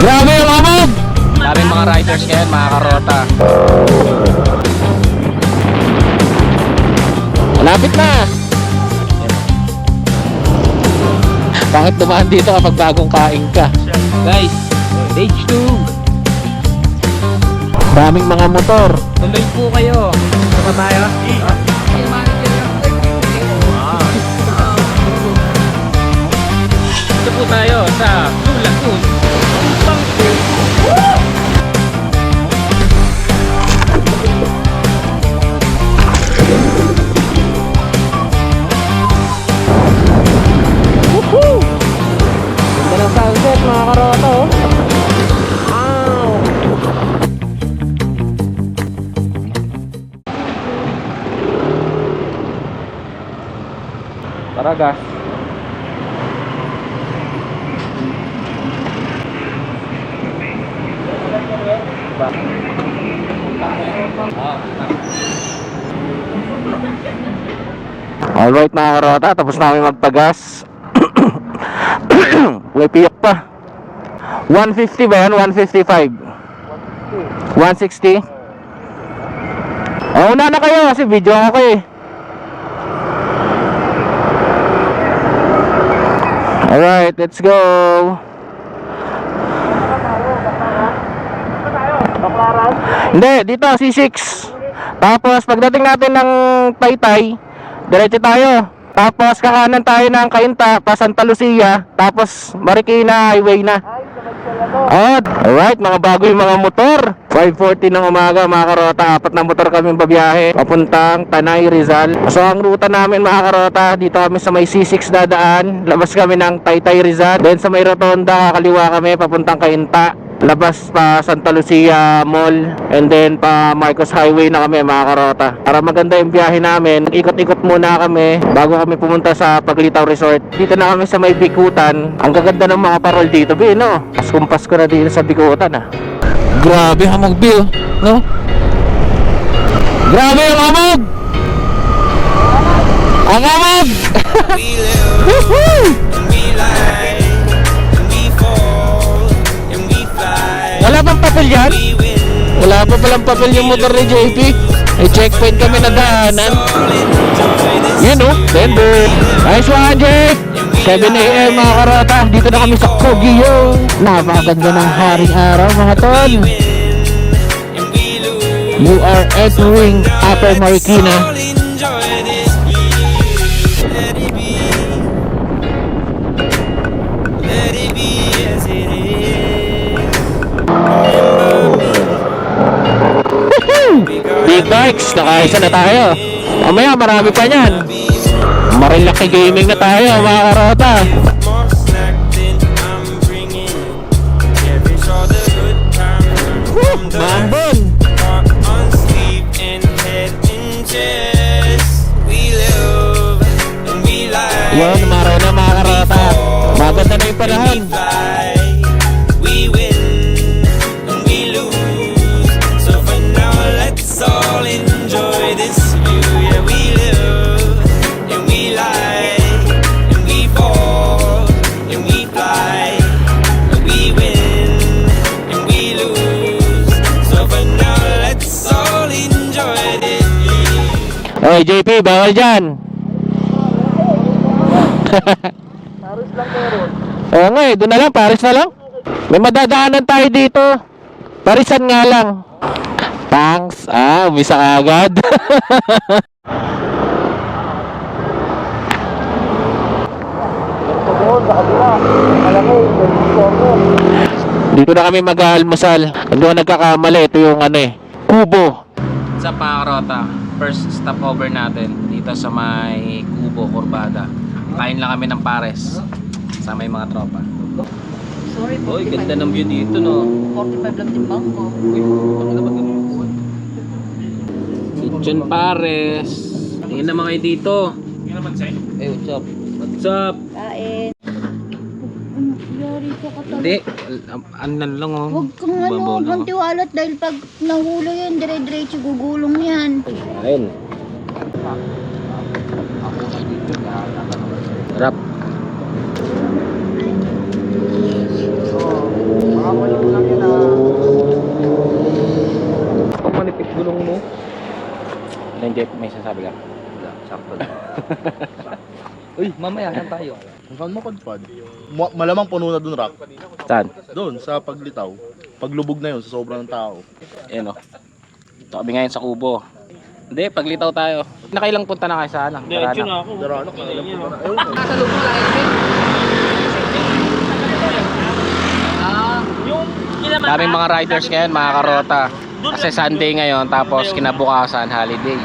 Grabe yung amog! Daming mga riders ngayon, mga karota. Malapit na! Bakit dumaan dito kapag bagong kain ka? Guys, stage 2. Daming mga motor. Tuloy po kayo. Ano ba tayo? Ito po tayo sa Blue Lagoon. Gas. Alright mga karota, tapos namin magpagas. May piyak pa. 150 ba yan? 155? 160? Oh, una na kayo kasi video ako eh. Alright, let's go. Hindi, dito C6. Tapos pagdating natin ng Taytay, diretso tayo. Tapos kakanan tayo ng Kainta pa Santa Lucia, tapos Marikina Highway na. Oh, alright, mga bago yung mga motor. 5.40 ng umaga, mga karota. Apat na motor kami babiyahe. Papuntang Tanay, Rizal. So, ang ruta namin, mga karota, dito kami sa may C6 dadaan. Labas kami ng Taytay, Rizal. Then sa may rotonda, kakaliwa kami, papuntang Kainta. Labas pa Santa Lucia Mall. And then pa Marcos Highway na kami, mga karota. Para maganda yung biyahe namin, ikot-ikot muna kami bago kami pumunta sa Paglitaw Resort. Dito na kami sa may Bikutan. Ang gaganda ng mga parol dito, Bi, no? Paskumpas ko na dito sa Bikutan, ah. Grabe, hamog, Bi, oh. no? Grabe yung hamog! Ang hamog! Wala bang papel yan? Wala pa palang papel yung motor ni JP. May checkpoint kami na daanan. Yun oh, Denver. Nice one, Jake! 7 a.m. mga karata. Dito na kami sa Kogyo. Napakaganda ng haring araw mga lose. You are entering Upper Marikina. Bikes, nakaisa na tayo. Mamaya marami pa niyan. Marilaki gaming na tayo mga the Mambon! Yun, maraw na mga karata. Maganda na yung panahon. View. Oy, JP, bawal dyan. Oo nga eh, doon na lang, Paris na lang. May madadaanan tayo dito. Parisan nga lang. Thanks. Ah, umisa ka agad. Dito na kami mag-aalmusal. Hindi ako nagkakamali. Ito yung ano eh, kubo. Sa Pakarota, first stopover natin dito sa may Kubo, Corbada. Kain lang kami ng pares sa may mga tropa. Sorry, Uy, 45. ganda ng view dito no. 45 lang timbang ko. Uy, ano ba ganun? Kitchen pares. Tingin naman kayo dito. Hey, what's up? What's up? Kain rito ka talaga. Hindi, anan lang oh. Huwag kang ano, huwag tiwalat dahil pag nahulog yan, dire-diretso gugulong yan. Ayun. Harap. Pag manipit gulong mo, ano Hindi, may sasabi ka. Wala, sakto lang. Uy, mamaya, saan tayo? Saan mo, Kodpod? Ma- malamang puno na dun, Rock. Saan? Doon, sa paglitaw. Paglubog na yun, sa sobrang ng tao. Ayan o. Ito kami ngayon sa Kubo. Hindi, paglitaw tayo. Nakailang punta na kayo sa ano? Hindi, na. ako. Alam ko na. Ewan ko. Daming mga riders ngayon, mga karota. Kasi Sunday ngayon, tapos kinabukasan, holiday.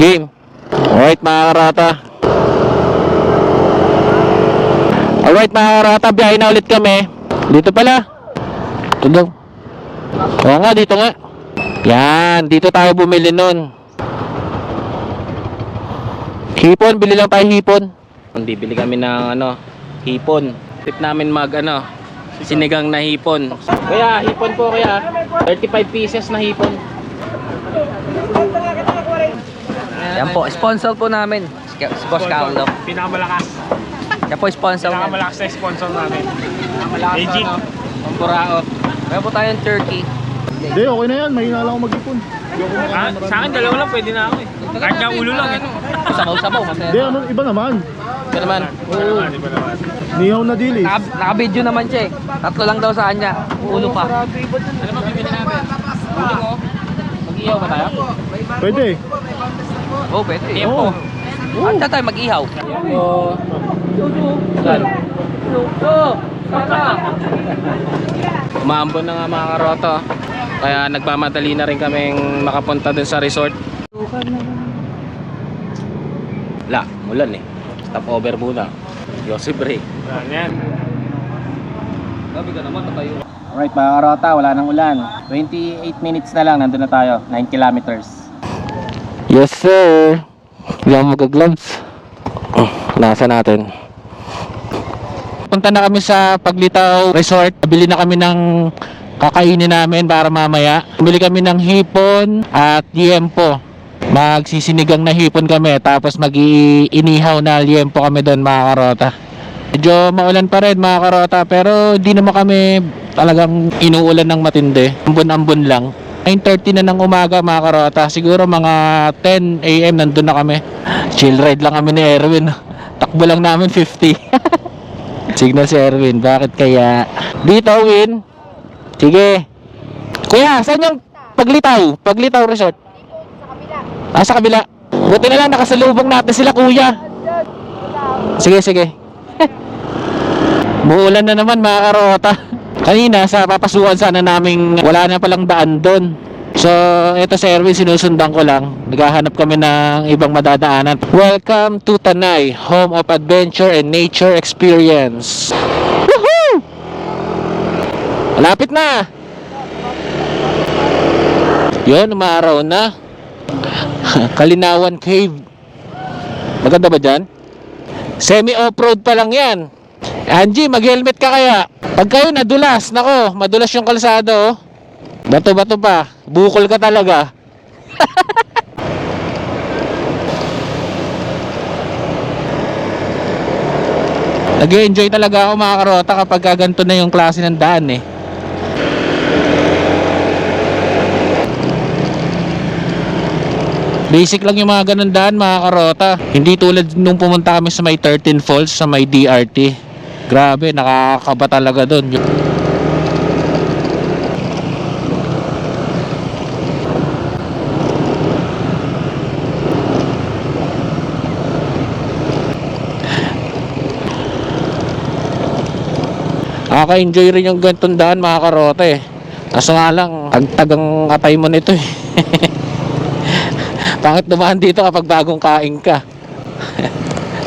Game. Alright mga karata. Alright mga karata, biyahe na ulit kami. Dito pala. Ito daw. Oo nga, dito nga. Yan, dito tayo bumili nun. Hipon, bili lang tayo hipon. Bibili kami ng ano, hipon. Tip namin mag ano, sinigang na hipon. Kaya hipon po kaya 35 pieces na hipon. Yan po, sponsor po namin. Si Boss Carlo. Pinakamalakas. Yan po, sponsor namin. Pinakamalakas na sponsor namin. Malakas Magic. ano, pamburaot. Kaya po tayong turkey. Hindi, okay na yan. Mahina lang ako mag-ipon. Ah, sa akin dalawa lang pwede na ako eh. Kahit nga ulo lang eh. Sabaw-sabaw, masaya. Hindi, ano, iba naman. Ito naman. Oo. Nihaw na dili. Naka, naka-video naman siya eh. Tatlo lang daw sa kanya. Ulo pa. Ano mo bibili natin? Uling oh. Mag-ihaw ba tayo? Pwede. Oo, oh, pwede. Tempo. Oh. Anta tayo mag-ihaw. Oh. Saan? Umaambon na nga mga karoto. Kaya nagmamadali na rin kaming makapunta dun sa resort. La, mulan eh. Stop over muna. Yossi break. Yan. Sabi ka naman, tatayo. Alright mga karota, wala nang ulan. 28 minutes na lang, nandun na tayo. 9 kilometers. Yes sir. Hindi ako mag-gloves. Oh, nasa natin. Punta na kami sa Paglitaw Resort. Bili na kami ng kakainin namin para mamaya. Bili kami ng hipon at liempo. Magsisinigang na hipon kami tapos mag-iinihaw na liempo kami doon mga karota. Medyo maulan pa rin mga karota pero di naman kami talagang inuulan ng matindi. Ambon-ambon lang. 9.30 na ng umaga mga karota. Siguro mga 10 a.m. nandun na kami. Chill ride lang kami ni Erwin. Takbo lang namin 50. Signal si Erwin. Bakit kaya? Dito, Win. Sige. Kuya, saan yung Paglitaw? Paglitaw Resort? Ah, sa kabila. Buti na lang nakasalubong natin sila, kuya. Sige, sige. Muulan na naman mga karota. Kanina sa papasukan sana naming wala na palang daan doon. So, ito sa Erwin, sinusundan ko lang. Naghahanap kami ng ibang madadaanan. Welcome to Tanay, home of adventure and nature experience. Woohoo! Malapit na! Yun, umaraw na. Kalinawan Cave. Maganda ba dyan? Semi off-road pa lang yan. Angie, mag-helmet ka kaya. Pag kayo nadulas, nako, madulas yung kalsada oh. Bato-bato pa. Bukol ka talaga. Nag-enjoy talaga ako mga karota kapag ganito na yung klase ng daan eh. Basic lang yung mga ganun daan mga karota. Hindi tulad nung pumunta kami sa may 13 Falls sa may DRT. Grabe, nakakaba talaga doon. Nakaka-enjoy rin yung ganitong daan mga karota eh. Kaso nga lang, ang tagang atay mo nito eh. Pangit dumaan dito kapag bagong kain ka.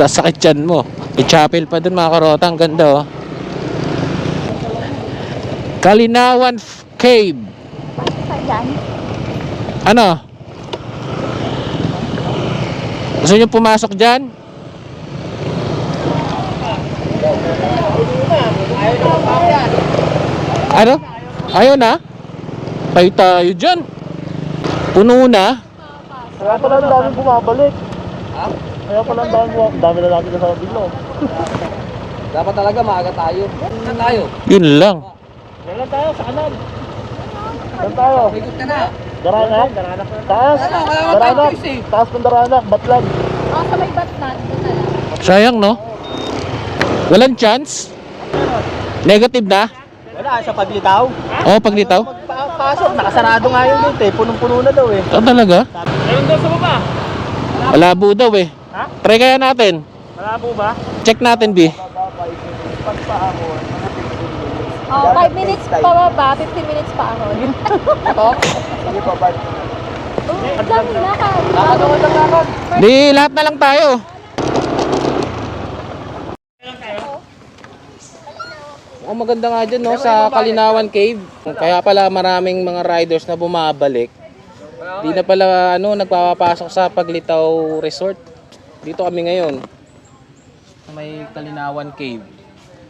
Sasakit yan mo. May chapel pa dun mga karota. Ang ganda oh. Kalinawan Cave. Ano? Gusto nyo pumasok dyan? Ano? Ayaw na? Tayo tayo dyan. Puno na. Kaya pala ang daming bumabalik. Ha? Kaya pala ang daming bumabalik. Dami na natin sa bilo. Dapat talaga maaga tayo. Saan tayo? Yun lang. Kailan tayo? Sa kanan. Saan tayo? Ikot ka na. Daranak? Taas? Daranak? Taas ng Daranak, Batlag. Ah, sa may lang. Sayang, no? Walang chance? Negative na? Wala, sa paglitaw. Oo, oh, paglitaw? Pasok, nakasarado nga yung gate eh. Punong-puno na daw eh. Oh, talaga? Ayun daw sa baba. Malabo daw eh. Ha? Try kaya natin. Malabo ba? Check natin, B. Oh, 5 minutes pa baba, 15 minutes pa ako. Sige pa, Bart. Oh, lang lakad. Lakad lang lakad. Di, lahat na lang tayo. Mukhang maganda nga dyan, no? Sa Kalinawan Cave. Kaya pala maraming mga riders na bumabalik. Di na pala, ano, nagpapapasok sa Paglitaw Resort. Dito kami ngayon. Sa May Kalinawan Cave.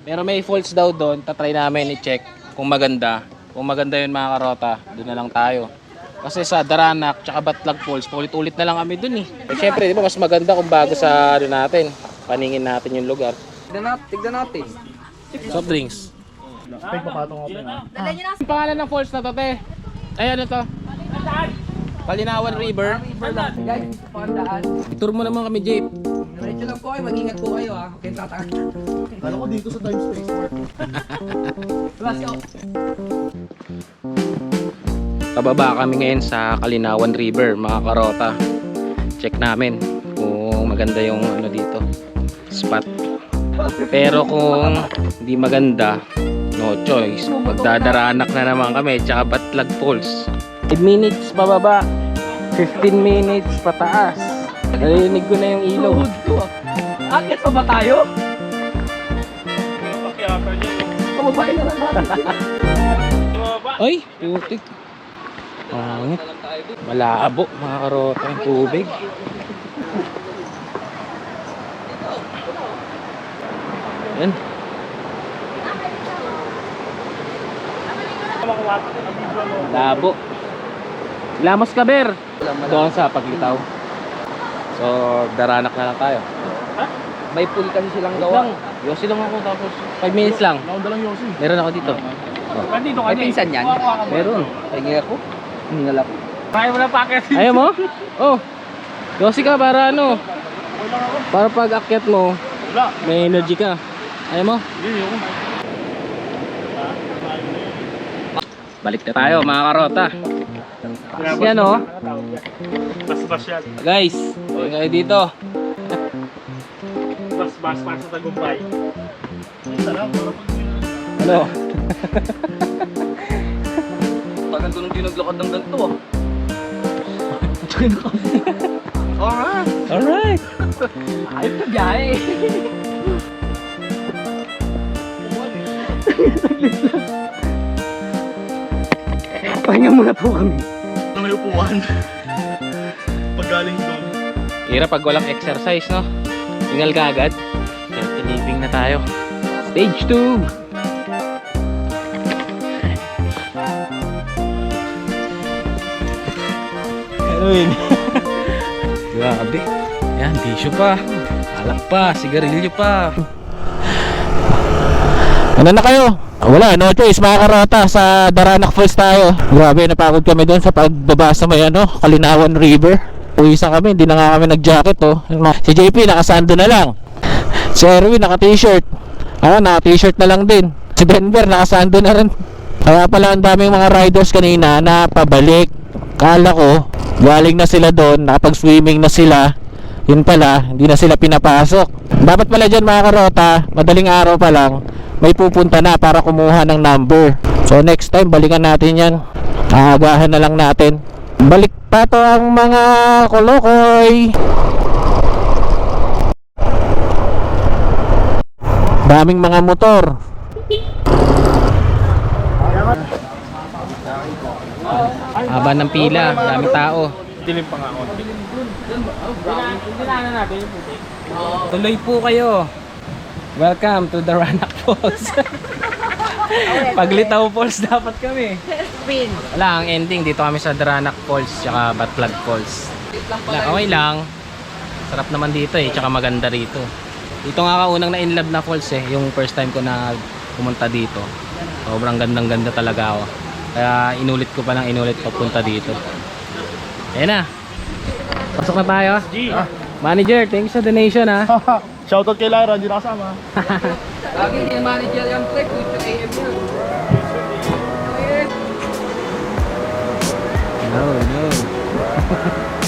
Pero may falls daw doon. Tatry namin i-check kung maganda. Kung maganda yun mga karota, doon na lang tayo. Kasi sa Daranak tsaka Batlag Falls, paulit-ulit na lang kami dun eh. Eh syempre, di ba mas maganda kung bago sa ano natin. Paningin natin yung lugar. Tignan natin. Tignan natin. Soft drinks. Ay, papatong ako na. Ang pangalan ng falls na to, te? Ay, ano to? Kalinawan River. Guys, pandaan. Tour mo naman kami, Jape. Diretso lang po kayo. Mag-ingat po kayo ha. Okay, tatang. Kala ko dito sa Times Space Park. Let's go. Pababa kami ngayon sa Kalinawan River, mga karota. Check namin kung maganda yung ano dito, spot. Pero kung hindi maganda, no choice. Magdadaranak na naman kami, tsaka Batlag Falls. 5 minutes pababa, 15 minutes pataas. Narinig ko na yung ilaw. Akit pa ba tayo? Kumabay na lang. Ay, putik. Pangit. Malabo, mga karota yung tubig. Yan. Labo. Lamos ka, Ber. Doon sa paglitaw. So, daranak na lang tayo. May pool kasi silang gawa. lang. Yosi lang ako tapos 5 minutes lang. Ako dalang Yossi. Meron ako dito. Nandito ka May pinsan yan. Meron. Pahingi ako. Hingal ako. Kaya mo na packet. Ayaw mo? Oh. Yosi ka para ano? Para pag akyat mo, may energy ka. Ayaw mo? Hindi, ako. Balik na tayo, mga karota. Yan oh. Bas-bas yan. Guys, ayun kayo dito. Bas-bas para sa tagumpay. Ano? Tagal ko nung dinaglakad ng ganito ah. Alright. Alright. Ayos na biyahe. Pahinga muna po kami. May upuan? Pag galing doon. Hira pag walang exercise, no? Tingal ka agad. Living na tayo. Stage 2. Ano yun? Grabe. Yan, tissue pa. Alak pa, sigarilyo pa. Ano na kayo? Wala, no choice mga sa Daranak Falls tayo. Grabe, napagod kami doon sa pagbaba sa may ano, Kalinawan River. Uwisan kami, hindi na nga kami nag-jacket oh. Si JP nakasando na lang. Si Erwin naka-t-shirt. Ako naka-t-shirt na lang din. Si Denver nakasando na rin. Kaya pala ang daming mga riders kanina na pabalik. Kala ko, galing na sila doon, nakapag-swimming na sila. Yun pala, hindi na sila pinapasok. Dapat pala dyan mga karota, madaling araw pa lang, may pupunta na para kumuha ng number. So next time, balikan natin yan. Aagahan na lang natin. Balik pa to ang mga kolokoy. Daming mga motor. Haba ng pila, daming tao. Dilim pa nga ako. Dinaanan natin yung puti. Tuloy po kayo. Welcome to the Ranak Falls. Paglitaw Falls dapat kami. Wala, ang ending dito kami sa Daranak Falls tsaka Batlag Falls. Wala, okay lang. Sarap naman dito eh, tsaka maganda rito. Dito nga ka unang na-inlove na falls eh, yung first time ko na pumunta dito. Sobrang gandang ganda talaga ako. Kaya inulit ko pa lang inulit papunta dito. Ayan na. Pasok na tayo. G. Manager, thanks sa donation ha. Shoutout kay Lara, hindi nakasama. Lagi ni manager yung trip, 2 AM yun. No, no.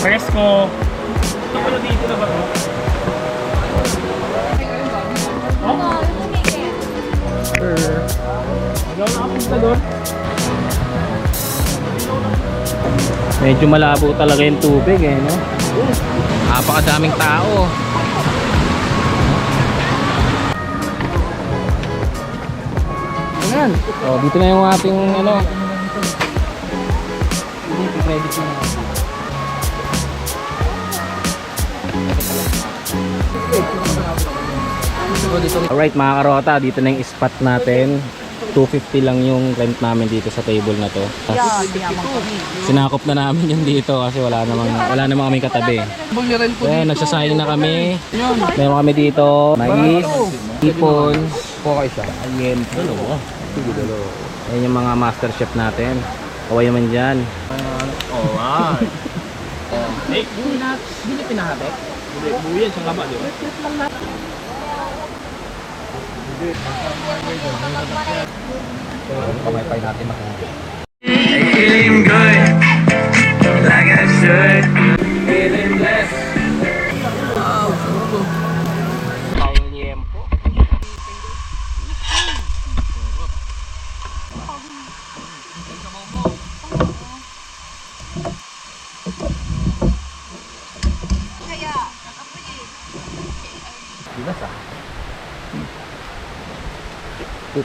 Fresco. Ito pala dito na ba to? Medyo malabo talaga yung tubig eh, no? Napakadaming tao. Ayan. Oh, dito na yung ating ano. Alright mga karota, dito na yung spot natin. 250 lang yung rent namin dito sa table na to. Tas, sinakop na namin yun dito kasi wala namang wala namang kami katabi. Ayan, nagsasayang na kami. Meron kami dito, mais, ipon, ayen, dalawa. Ayan yung mga master chef natin. Kaway naman dyan. Alright. Eh, hindi pinahati. Hindi, buyan siyang kama, di ba? Feeling good, like I should. Feeling blessed.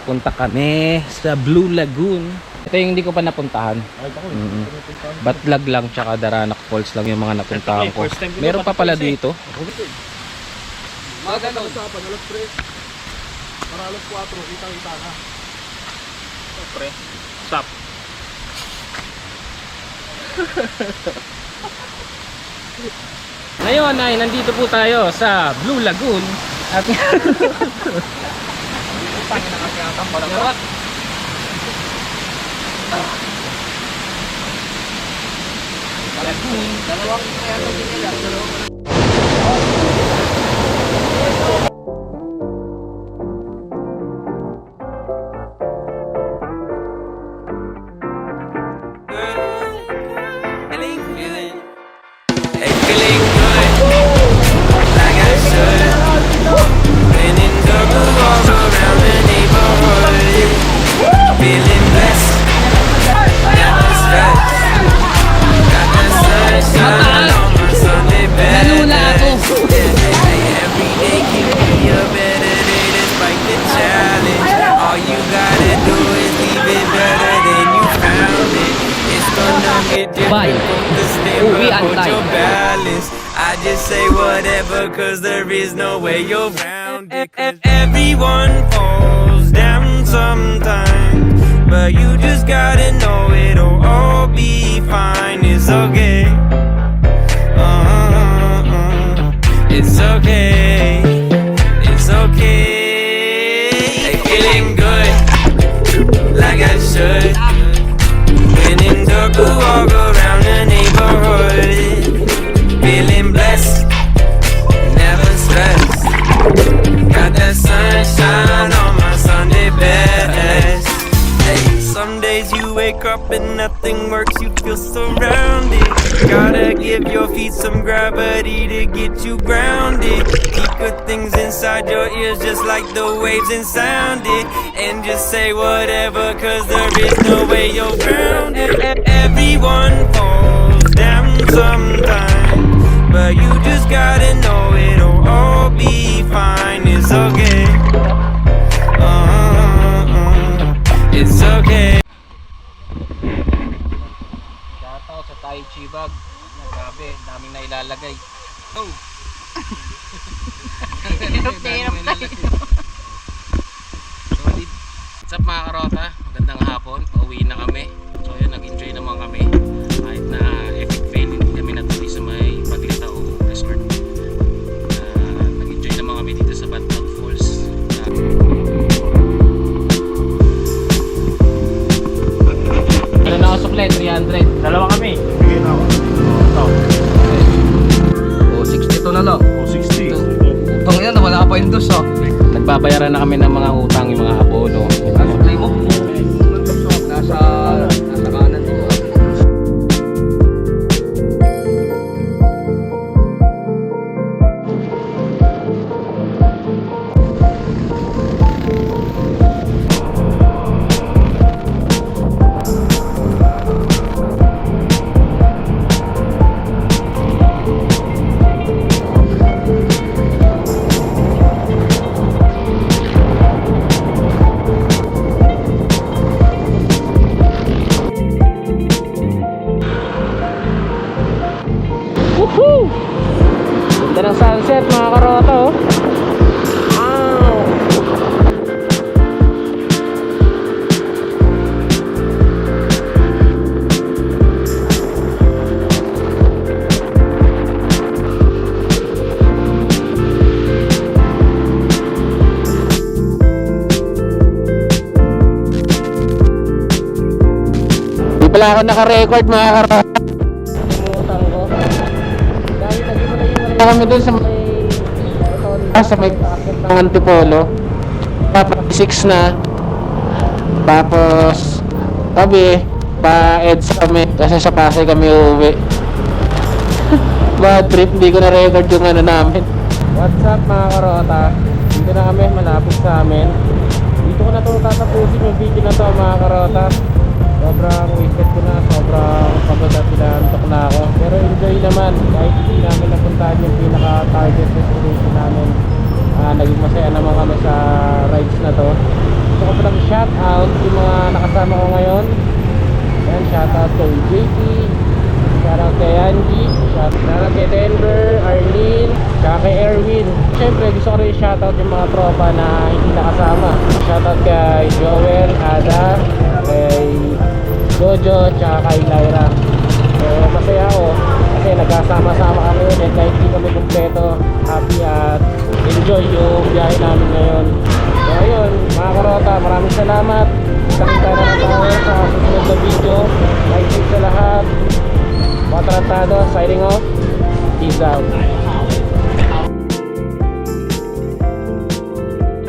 Pupunta kami sa Blue Lagoon. Ito yung hindi ko pa napuntahan. Mm Batlag lang tsaka Daranac Falls lang yung mga napuntahan ko. Time ko Meron pa pala dito. Para alas 4, kita-kita na. Pre, stop. Ngayon ay nandito po tayo sa Blue Lagoon. At Apa yang pakai pada berat? Kalau kuning, kalau warna. Around it. 'Cause Everyone falls down sometimes, but you just gotta know it'll all be fine. It's okay. Uh-uh-uh. It's okay. It's okay. Hey, feeling good, like I should. Double walk up and nothing works, you feel surrounded. Gotta give your feet some gravity to get you grounded. Keep good things inside your ears, just like the waves and sound it. And just say whatever, cause there is no way around it. E- Everyone falls down sometimes, But you just gotta know it'll all be fine. It's okay. Uh-uh-uh. It's okay. Shoutout sa Tai Chi Bag. Grabe, daming na ilalagay. Oh. Solid. What's up mga karota? Magandang hapon. Pauwi na kami. So yun, nag-enjoy naman kami. Kahit na Di pala ako naka-record mga karota. Utang ko. Dahil nag-iwalay yung kami doon sa may ah, sa may ng Antipolo. Tapos 6 na. Tapos tabi pa EDSA kami kasi sa Pasay kami uuwi. Bad trip, hindi ko na record yung ano namin. What's up mga karota? Dito na kami, malapit sa amin. Dito ko na ito tatapusin yung video na to mga karota. Sobrang wasted ko na, sobrang pagod at pinantok na ako. Pero enjoy naman, kahit hindi namin napuntahan yung pinaka-target destination namin. Ah, naging masaya naman kami sa rides na to. Gusto ko palang shout out yung mga nakasama ko ngayon. Ayan, shout out kay JP, shout out kay Angie, shout out kay Denver, Arlene, tsaka kay Erwin. Siyempre, gusto ko rin shout out yung mga tropa na hindi nakasama. Shout out kay Joel, Ada, Jojo, tsaka kay Lyra. So, masaya ako kasi nagkasama-sama kami ulit kahit hindi kami kumpleto. Happy at enjoy yung biyahe namin ngayon. So, ayun, mga karota, maraming salamat. Kita-kita na tayo sa susunod na video. Like sa lahat. Mga tarantado, signing off. Peace out.